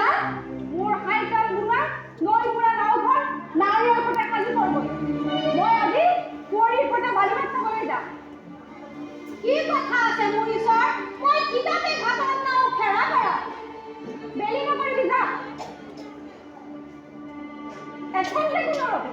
না, মোর হাইকার বুড়া নই বুড়া নাও ঘর নারী আর কোটা কাজু করব। মই আজি পরি কোটা বালি ভাত করে যা। কি কথা আছে মুনি সর মই কিতাবে ভাতার নাও খেড়া করা বেলি না করে যা। এখন থেকে নরবে